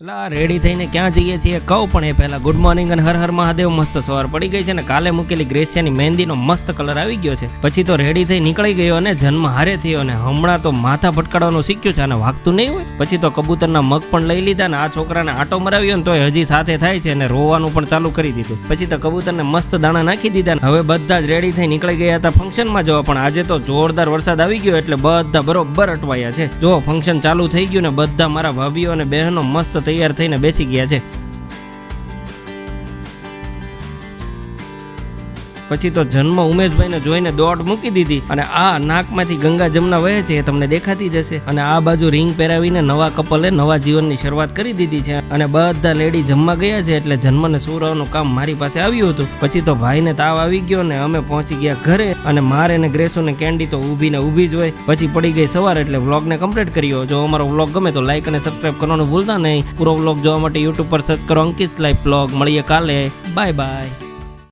લા રેડી થઈને ક્યાં જઈએ છીએ? કહું પણ એ પહેલા ગુડ મોર્નિંગ અને હર હર મહાદેવ મસ્ત સવાર પડી ગઈ છે અને કાલે મૂકેલી ગ્રેસિયાની મહેંદીનો મસ્ત કલર આવી ગયો છે. પછી તો રેડી થઈ નીકળી ગયો અને જન્મ હારે થયો અને હમણાં તો માથા ભટકાડવાનું શીખ્યું છે અને વાગતું નહીં હોય. પછી તો કબૂતરના મગ પણ લઈ લીધા ને આ છોકરાને આટો મરાવ્યો ને તોય હજી સાથે થાય છે અને રોવાનું પણ ચાલુ કરી દીધું. પછી તો કબૂતરને મસ્ત દાણા નાખી દીધા હવે બધા જ રેડી થઈ નીકળી ગયા હતા ફંક્શનમાં જવા પણ આજે તો જોરદાર વરસાદ આવી ગયો એટલે બધા બરોબર અટવાયા છે. જો ફંક્શન ચાલુ થઈ ગયું ને બધા મારા ભાભીઓ અને બહેનો મસ્ત તૈયાર થઈને બેસી ગયા છે. પછી તો જન્મ ઉમેશભાઈને જોઈને દોડ મૂકી દીધી અને આ નાકમાંથી ગંગા જમના વહે છે એ તમને દેખાતી જશે. અને આ બાજુ રિંગ પહેરાવીને નવા કપલે નવા જીવનની શરૂઆત કરી દીધી છે. અને બધા લેડી જમવા ગયા છે એટલે જન્મને સુરવાનું કામ મારી પાસે આવ્યું હતું. પછી તો ભાઈને તાવ આવી ગયો ને અમે પહોંચી ગયા ઘરે. અને મારે ને ગ્રેસોને કેન્ડી તો ઊભી ને ઊભી જ હોય. પછી પડી ગઈ સવાર એટલે વ્લોગને કમ્પ્લીટ કર્યો. જો અમારો વ્લોગ ગમે તો લાઈક અને સબસ્ક્રાઈબ કરવાનું ભૂલતા નહીં. પૂરો વ્લોગ જોવા માટે યુટ્યુબ પર સર્ચ કરો અંકિત લાઈફ વ્લોગ. મળીએ કાલે. Bye bye.